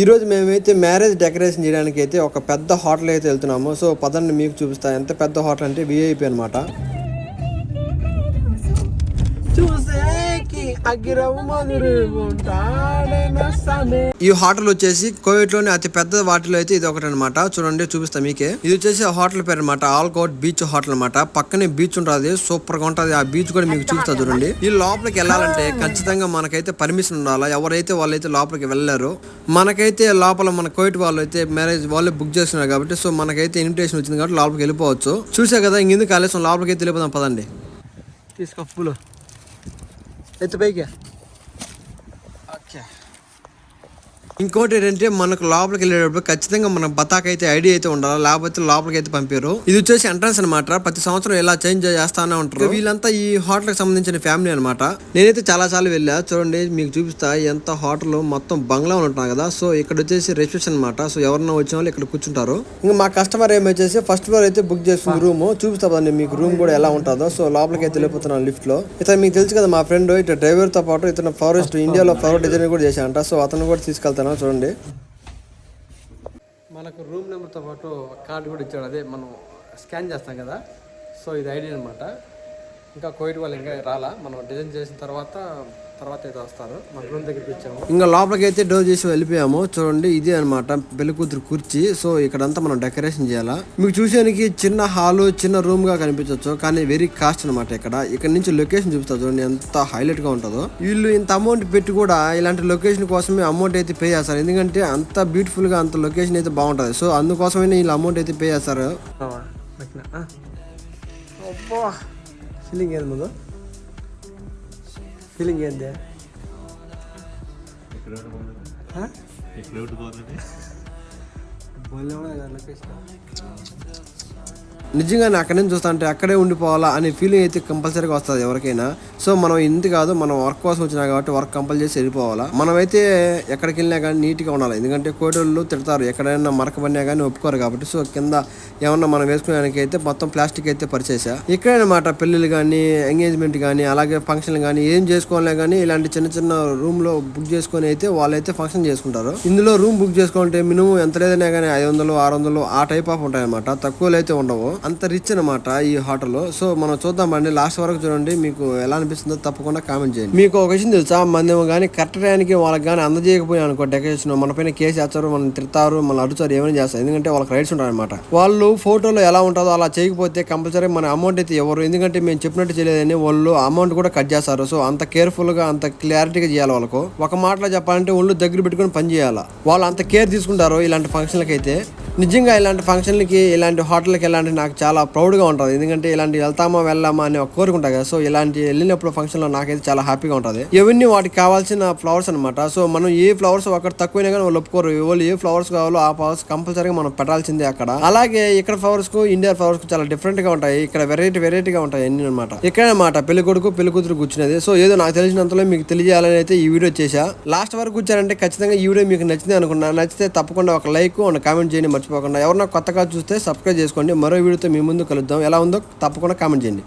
ఈ రోజు మేమైతే మ్యారేజ్ డెకరేషన్ చేయడానికి అయితే ఒక పెద్ద హోటల్ అయితే వెళ్తున్నాము. సో పదండి మీకు చూపిస్తా. ఎంత పెద్ద హోటల్ అంటే విఐపి అనమాట ఈ హోటల్ వచ్చేసి కోవిడ్లోని అతి పెద్ద వాటిలో అయితే ఇది ఒకటి అనమాట చూడండి చూపిస్తా మీకే. ఇది వచ్చేసి ఆ హోటల్ పేరు అనమాట ఆల్కౌట్ బీచ్ హోటల్ అనమాట పక్కనే బీచ్ ఉంటుంది సూపర్గా ఉంటది. ఆ బీచ్ కూడా మీకు చూపిస్తా చూడండి. ఈ లోపలికి వెళ్ళాలంటే ఖచ్చితంగా మనకైతే పర్మిషన్ ఉండాలి? ఎవరైతే వాళ్ళైతే లోపలికి వెళ్ళారో మనకైతే లోపల మన కోవిడ్ వాళ్ళు అయితే మ్యారేజ్ వాళ్ళే బుక్ చేస్తున్నారు కాబట్టి సో మనకైతే ఇన్విటేషన్ వచ్చింది కాబట్టి లోపలికి వెళ్ళిపోవచ్చు. చూసా కదా ఇంకెందుకు ఆలస్యం లోపలికి అయితే వెళ్ళిపోదాం పదండి. తీసుకో పూలు. ఎత్తు పైకి. ఓకే. ఇంకోటి ఏంటంటే మనకు లోపలికి వెళ్ళేటప్పుడు ఖచ్చితంగా మన బతాక్ అయితే ఐడి అయితే ఉండాలి? లేకపోతే లోపలికి అయితే పంపారు ఇది వచ్చేసి ఎంట్రన్స్ అనమాట ప్రతి సంవత్సరం ఇలా చేంజ్ చేస్తానే ఉంటారు. వీళ్ళంతా ఈ హోటల్కి సంబంధించిన ఫ్యామిలీ అనమాట నేనైతే చాలా సార్లు వెళ్ళా. చూడండి మీకు చూపిస్తా. ఎంత హోటల్? మొత్తం బంగ్లా ఉంటున్నా కదా. సో ఇక్కడ వచ్చేసి రిసెప్షన్ అనమాట సో ఎవరన్నా వచ్చిన వాళ్ళు ఇక్కడ కూర్చుంటారు. ఇంకా మా కస్టమర్ ఏమి వచ్చేసి ఫస్ట్ ఫ్లోర్ అయితే బుక్ చేస్తుంది రూమ్ చూపిస్తా మీకు రూమ్ కూడా ఎలా ఉంటుందో. సో లోపలికి అయితే వెళ్ళిపోతున్నాను లిఫ్ట్లో ఇతను మీకు తెలుసు కదా మా ఫ్రెండ్ ఇటు డ్రైవర్తో పాటు ఇతను ఫారెస్ట్ ఇండియాలో ఫ్లవర్ డిజైన్ కూడా చేశాడంట. సో అతను కూడా తీసుకెళ్తాను చూడండి. మనకు రూమ్ నెంబర్తో పాటు కార్డు కూడా ఇచ్చాడు. అదే మనం స్కాన్ చేస్తాం కదా. సో ఇది ఐడి అనమాట ఇంకా కోవిడ్ వాళ్ళు ఇంకా రాలా. మనం డిజైన్ చేసిన తర్వాత తర్వాత అయితే వస్తారు మన రూమ్ దగ్గరికి వచ్చాము. ఇంకా లోపలికి అయితే డోర్ చేసి వెళ్ళిపోయాము. చూడండి ఇదే అనమాట పెళ్ళి కూతురు కుర్చీ. సో ఇక్కడంతా మనం డెకరేషన్ చేయాలా? మీకు చూసేనికి చిన్న హాలు చిన్న రూమ్గా కనిపించవచ్చు కానీ వెరీ కాస్ట్ అనమాట ఇక్కడ. ఇక్కడ నుంచి లొకేషన్ చూపిస్తా. చూడండి ఎంత హైలైట్గా ఉంటుందో. వీళ్ళు ఇంత అమౌంట్ పెట్టి కూడా ఇలాంటి లొకేషన్ కోసమే అమౌంట్ అయితే పే చేస్తారు. ఎందుకంటే అంత బ్యూటిఫుల్గా అంత లొకేషన్ అయితే బాగుంటది. సో అందుకోసమే వీళ్ళు అమౌంట్ అయితే పే చేస్తారు. ఫీలింగ్ ఏంది ముందు? ఫీలింగ్ ఏంది? బోలే లొకేషన్. నిజంగా నేను అక్కడి నుంచి చూస్తా అంటే అక్కడే ఉండిపోవాలా అనే ఫీలింగ్ అయితే కంపల్సరీగా వస్తుంది ఎవరికైనా. సో మనం ఇంత కాదు మనం వర్క్ కోసం వచ్చినా కాబట్టి వర్క్ కంపల్ చేసి వెళ్ళిపోవాలా. మనమైతే ఎక్కడికి వెళ్ళినా కానీ నీట్గా ఉండాలి. ఎందుకంటే కోటోళ్ళు తిడతారు ఎక్కడైనా మరక పడినా కానీ ఒప్పుకోరు కాబట్టి. సో కింద ఏమన్నా మనం వేసుకునేదానికి అయితే మొత్తం ప్లాస్టిక్ అయితే పరిచేసా. ఇక్కడనమాట పెళ్ళిళ్ళు కానీ ఎంగేజ్మెంట్ కానీ అలాగే ఫంక్షన్లు కానీ ఏం చేసుకోవాలన్నా కానీ ఇలాంటి చిన్న చిన్న రూమ్లో బుక్ చేసుకొని అయితే వాళ్ళైతే ఫంక్షన్ చేసుకుంటారు. ఇందులో రూమ్ బుక్ చేసుకుంటే మినిమం ఎంత లేదైనా కానీ ఐదు వందలు ఆరు వందలు ఆ టైప్ ఆఫ్ ఉంటాయన్నమాట. తక్కువ తక్కువలో అయితే ఉండవు. అంత రిచ్ అనమాట ఈ హోటల్ సో మనం చూద్దామండి లాస్ట్ వరకు చూడండి. మీకు ఎలా అనిపిస్తుందో తప్పకుండా కామెంట్ చేయండి. మీకు ఒక విషయం తెలుసా? మనం కానీ కరెక్ట్ టైంకి వాళ్ళకి కానీ అందజేయకపోయినా అనుకో డెకరేషన్ మన పైన కేసు వేస్తారు మనం తిడతారు మన అడుగుతారు ఏమైనా చేస్తారు. ఎందుకంటే వాళ్ళకి రైట్స్ ఉంటాయి అనమాట వాళ్ళు ఫోటోలో ఎలా ఉంటుందో అలా చేయకపోతే కంపల్సరీ మన అమౌంట్ అయితే ఎవరు? ఎందుకంటే మేము చెప్పినట్టు చేయలేదని వాళ్ళు అమౌంట్ కూడా కట్ చేస్తారు. సో అంత కేర్ఫుల్గా అంత క్లారిటీగా చేయాలి వాళ్ళకు. ఒక మాటలో చెప్పాలంటే ఒళ్ళు దగ్గర పెట్టుకొని పని చేయాలి? వాళ్ళు అంత కేర్ తీసుకుంటారు ఇలాంటి ఫంక్షన్లకి అయితే నిజంగా ఇలాంటి ఫంక్షన్లకి ఇలాంటి హోటల్కి వెళ్ళాలంటే నాకు చాలా ప్రౌడ్గా ఉంటుంది. ఎందుకంటే ఇలాంటి వెళ్తామా వెళ్ళామా అని ఒక కోరిక ఉంటుంది కదా. సో ఇలాంటి వెళ్ళినప్పుడు ఫంక్షన్లో నాకైతే చాలా హ్యాపీగా ఉంటుంది. ఇవన్నీ వాటికి కావాల్సిన ఫ్లవర్స్ అనమాట సో మనం ఏ ఫ్లవర్స్ అక్కడ తక్కువైనా కానీ వాళ్ళు ఒప్పుకోరు. వాళ్ళు ఏ ఫ్లవర్స్ కావాలో ఆ ఫ్లవర్స్ కంపల్సరీగా మనం పెట్టాల్సిందే అక్కడ. అలాగే ఇక్కడ ఫ్లవర్స్కు ఇండియా ఫ్లవర్స్కు చాలా డిఫరెంట్గా ఉంటాయి. ఇక్కడ వెరైటీ వెరైటీగా ఉంటాయి అన్ని అనమాట ఇక్కడ అనమాట పెళ్ళి కొడుకు పెళ్ళి కూతురు కూర్చునేది. సో ఏదో నాకు తెలిసినంతలో మీకు తెలియజేయాలని అయితే ఈ వీడియో చేశా. లాస్ట్ వరకు కూర్చారంటే ఖచ్చితంగా ఈ వీడియో మీకు నచ్చింది అనుకున్నా. నచ్చితే తప్పకుండా ఒక లైక్ అండ్ కామెంట్ చేయండి. మర్చిపోకుండా ఎవరన్నా కొత్తగా చూస్తే సబ్స్క్రైబ్ చేసుకోండి. మరో వీడియోతో మీ ముందు కలుద్దాం. ఎలా ఉందో తప్పకుండా కామెంట్ చేయండి.